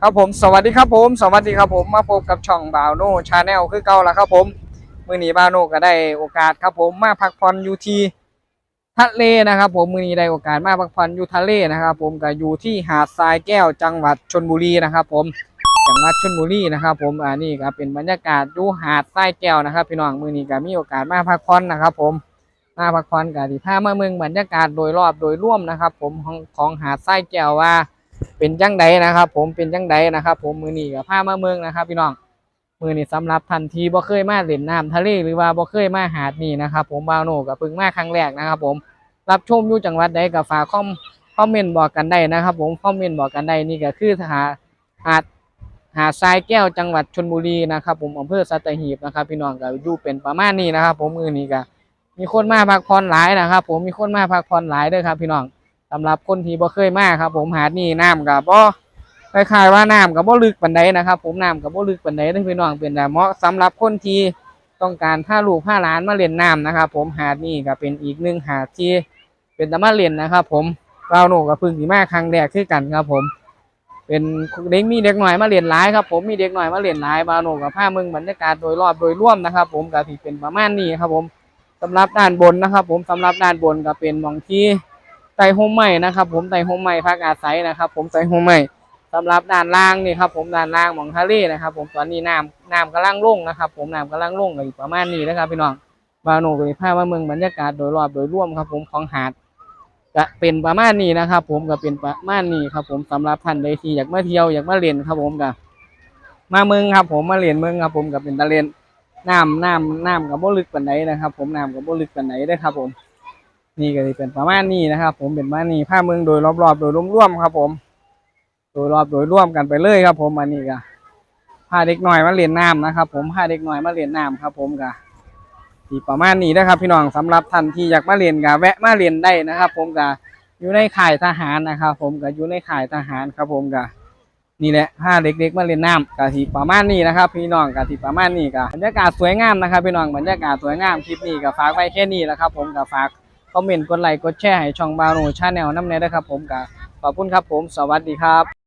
ครับผมสวัสดีครับผม สวัสดีครับผมมาพบกับช่องบ่าวโนชาแนลคือเก่าแล้วครับผมมื้อนี้บ่าวโนก็ได้โอกาสครับผมมาพักผ่อนอยู่ที่ทะเลนะครับ ผมมื้อนี้ได้โอกาสมาพักผ่อนอยู่ทะเลนะครับ ผมก็อยู่ที่หาดทรายแก้วจังหวัดชลบุรีนะครับ ผมจังหวัดชลบุรีนะครับผมอ่านี่ก็เป็นบรรยากาศอยู่หาดทรายแก้วนะครับพี่น้องมื้อนี้ก็มีโอกาสมาพักผ่อนนะครับ ผมมาพักผ่อนก็ที่พามาเมืองบรรยากาศโดยรอบโดยร่วมนะครับ ผมของของหาดทรายแก้วว่า เป็นจังใดนะครับ ผมเป็นจังใดนะครับ ผมมือนี้กับผ้ามาเมืองนะครับพี่น้องมือนี้สำหรับทันทีบ่เคยมาเล่นน้ำทะเลหรือว่าบ่เคยมาหาดนี่นะครับ ผมบาวโนกับพิ่งมาครั้งแรกนะครับ ผมรับชมอยู่จังหวัดใดกับฝากคอมคอมเมนต์บอกกันได้นะครับ ผมคอมเมนต์บอกกันได้นี่ก็คือหาหาดหาดทรายแก้วจังหวัดชลบุรีนะครับผมอำเภอสัตหีบนะครับ พี่น้องก็อยู่เป็นประมาณนี้นะครับ ผมมือนี้ก็มีคนมาพักผ่อนหลายนะครับ ผมมีคนมาพักผ่อนหลายเด้วยครับ พี่น้อง สำหรับคนที่บ่เคยมาครับ ผมหาดนี่น้ำกับบ่คล้ายๆว่าน้ำกับบ่ลึกปานใดนะครับ ผมน้ำกับบ่ลึกปานใดเด้อพี่น้องเป็นแต่เหมาะสำหรับคนที่ต้องการพาลูกพาหลานมาเล่นน้ำนะครับ ผมหาดนี่ก็เป็นอีกหนึ่งหาดที่เป็นตะมาเล่นนะครับ ผมเราโหนกับพึ่งสีมาครั้งแรกคือกันครับผม เป็นเด็กมีเด็กหน่อยมาเล่นหลายครับ ผมมีเด็กหน่อยมาเล่นหลายบาโหนกับผ้าเมืองบรรยากาศโดยรอบโดยร่วมนะครับ ผมก็ที่เป็นประมาณนี้ครับ ผมสำหรับด้านบนนะครับ ผมสำหรับด้านบนก็เป็นมองที่ ไต่โฮมใหม่นะครับผมไต่โฮมใหม่พักอาศัยนะครับ ผมไต่โฮมใหม่สำหรับด้านล่างนี่ครับผมด้านล่างของทะเลนะครับ ผมตอนนี้น้ำน้ำกำลังลงนะครับ ผมน้ำกำลังลงก็อยู่ประมาณนี้นะครับพี่น้องบาวโนก็มีภาพมาเมืองบรรยากาศโดยรอบโดยร่วมครับ ผมของหาดก็เป็นประมาณนี้นะครับ ผมก็เป็นประมาณนี้ครับ ผมสำหรับท่านใดที่อยากมาเที่ยวอยากมาเล่นครับ ผมก็มาเมืองครับ ผมมาเล่นเมืองครับ ผมก็เป็นตะเลนน้ำน้ำน้ำกับบ่ลึกปานใดนนะครับ ผมน้ำกับบ่ลึกปานใดเด้ครับ ผม นี่ก็จะเป็นประมาณนี้นะครับ ผมเป็นประมาณนี้ภาพเมืองโดยรอบๆ โดยร่วมๆครับ ผม โดยรอบโดยร่วมกันไปเลยครับ ผมอันนี้ก็พาเด็กหน่อยมาเรียนน้ำนะครับ ผมพาเด็กหน่อยมาเรียนน้ำครับ ผมก็ที่ประมาณนี้นะครับ พี่น้องสำหรับท่านที่อยากมาเรียนก็แวะมาเรียนได้นะครับ ผมก็อยู่ในข่ายทหารนะครับ ผมก็อยู่ในข่ายทหารครับ ผมก็นี่แหละพาเด็กๆมาเรียนน้ำก็ที่ประมาณนี้นะครับ พี่น้องก็ที่ประมาณนี้ก็บรรยากาศสวยงามนะครับ พี่น้องบรรยากาศสวยงามคลิปนี้ก็ฝากไว้แค่นี้แหละครับ ผมก็ฝาก คอมเมนต์กดไลค์กดแชร์ให้ช่องบาวโนชาแนลน้ำเนยด้ครับผมกับขอบคุณครับผมสวัสดีครับ